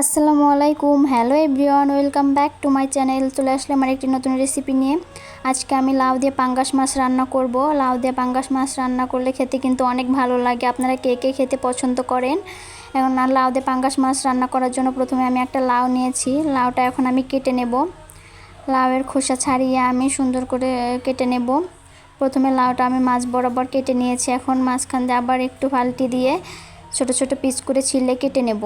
আসসালামু আলাইকুম। Hello everyone welcome back to my channel চলে আসলে আমার একটি নতুন রেসিপি নিয়ে। আজকে আমি লাউ দিয়ে পাঙ্গাস মাছ রান্না করব। লাউ দিয়ে পাঙ্গাস মাছ রান্না করলে খেতে কিন্তু অনেক ভালো লাগে। আপনারা কে কে খেতে পছন্দ করেন? এখন আর লাউ দিয়ে পাঙ্গাস মাছ রান্না করার জন্য প্রথমে আমি একটা লাউ নিয়েছি। লাউটা এখন আমি কেটে নেব। লাউয়ের খোসা ছাড়িয়ে আমি সুন্দর করে কেটে নেব। প্রথমে লাউটা আমি মাছ বরাবর কেটে নিয়েছি। এখন মাঝখান দিয়ে আবার একটু ফাল্টি দিয়ে ছোট ছোট পিস করে ছিলে কেটে নেব।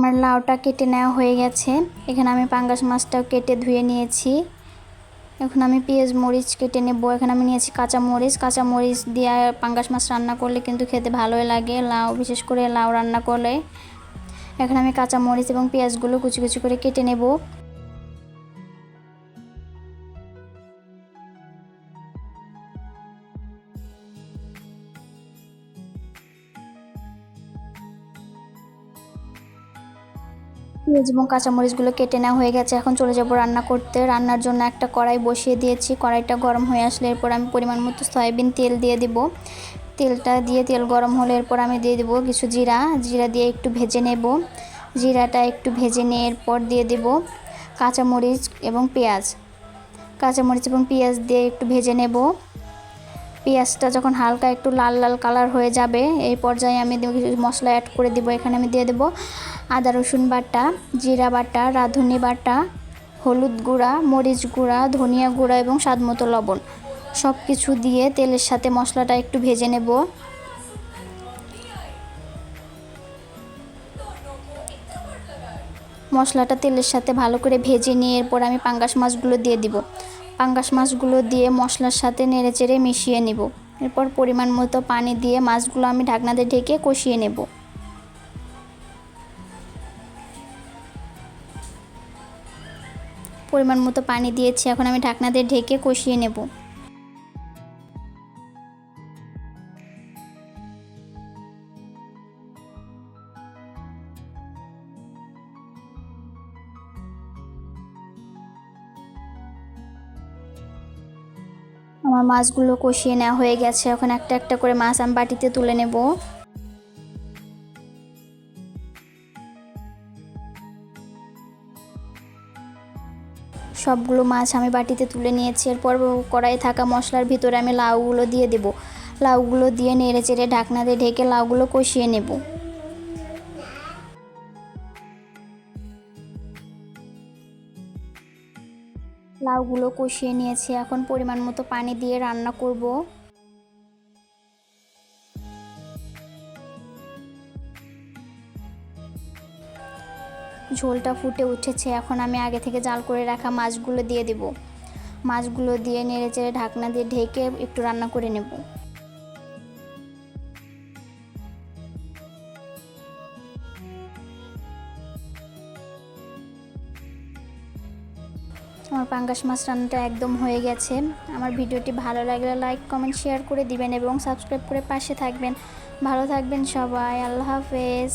আমার লাউটা কেটে নেওয়া হয়ে গেছে। এখানে আমি পাঙ্গাস মাছটাও কেটে ধুয়ে নিয়েছি। এখন আমি পেঁয়াজ, মরিচ কেটে নেব। এখানে আমি নিয়েছি কাঁচা মরিচ। কাঁচা মরিচ দিয়ে পাঙ্গাস মাছ রান্না করলে কিন্তু খেতে ভালোই লাগে। লাউ, বিশেষ করে লাউ রান্না করলে। এখন আমি কাঁচা মরিচ এবং পেঁয়াজগুলো কুচি কুচি করে কেটে নেব। পেঁয়াজ এবং কাঁচামরিচগুলো কেটে নেওয়া হয়ে গেছে। এখন চলে যাব রান্না করতে। রান্নার জন্য একটা কড়াই বসিয়ে দিয়েছি। কড়াইটা গরম হয়ে আসলে এরপর আমি পরিমাণ মতো সয়াবিন তেল দিয়ে দিব। তেলটা দিয়ে তেল গরম হলে এরপর আমি দিয়ে দেবো কিছু জিরা। জিরা দিয়ে একটু ভেজে নেব। জিরাটা একটু ভেজে নিয়ে এরপর দিয়ে দেব কাঁচামরিচ এবং পেঁয়াজ। কাঁচামরিচ এবং পেঁয়াজ দিয়ে একটু ভেজে নেব। পেঁয়াজটা যখন হালকা একটু লাল লাল কালার হয়ে যাবে, এই পর্যায়ে আমি মশলা অ্যাড করে দিব। এখানে আমি দিয়ে দেবো আদা, রসুন বাটা, জিরা বাটা, রাঁধুনি বাটা, হলুদ গুঁড়া, মরিচ গুঁড়া, ধনিয়া গুঁড়া এবং স্বাদমতো লবণ। সব কিছু দিয়ে তেলের সাথে মশলাটা একটু ভেজে নেব। মশলাটা তেলের সাথে ভালো করে ভেজে নিয়ে এরপর আমি পাঙ্গাস মাছগুলো দিয়ে দিব। পাঙ্গাস মাছগুলো দিয়ে মশলার সাথে নেড়ে চেড়ে মিশিয়ে নেব। এরপর পরিমাণ মতো পানি দিয়ে মাছগুলো আমি ঢাকনা দিয়ে ঢেকে কষিয়ে নেব। পরিমাণ মতো পানি দিয়েছি, এখন আমি ঢাকনা দিয়ে ঢেকে কষিয়ে নেব। আমার মাছগুলো কষিয়ে নেওয়া হয়ে গেছে। এখন একটা একটা করে মাছ আমি বাটিতে তুলে নেব। সবগুলো মাছ আমি বাটিতে তুলে নিয়েছি। এরপর কড়াই থাকা মশলার ভিতরে আমি লাউগুলো দিয়ে দেব। লাউগুলো দিয়ে নেড়ে চেড়ে ঢাকনা দিয়ে ঢেকে লাউগুলো কষিয়ে নেব। লাউগুলো কষিয়ে নিয়েছি। এখন পরিমাণ মতো পানি দিয়ে রান্না করব। ঝোলটা ফুটে উঠেছে। এখন আমি আগে থেকে জাল করে রাখা মাছগুলো দিয়ে দেব। মাছগুলো দিয়ে নেড়ে চেড়ে ঢাকনা দিয়ে ঢেকে একটু রান্না করে নেব। আমার পাঙ্গাস মাছ রান্নাটা একদম হয়ে গেছে। আমার ভিডিওটি ভালো লাগলে লাইক কমেন্ট শেয়ার করে দিবেন এবং সাবস্ক্রাইব করে পাশে থাকবেন। ভালো থাকবেন সবাই, আল্লাহ হাফেজ।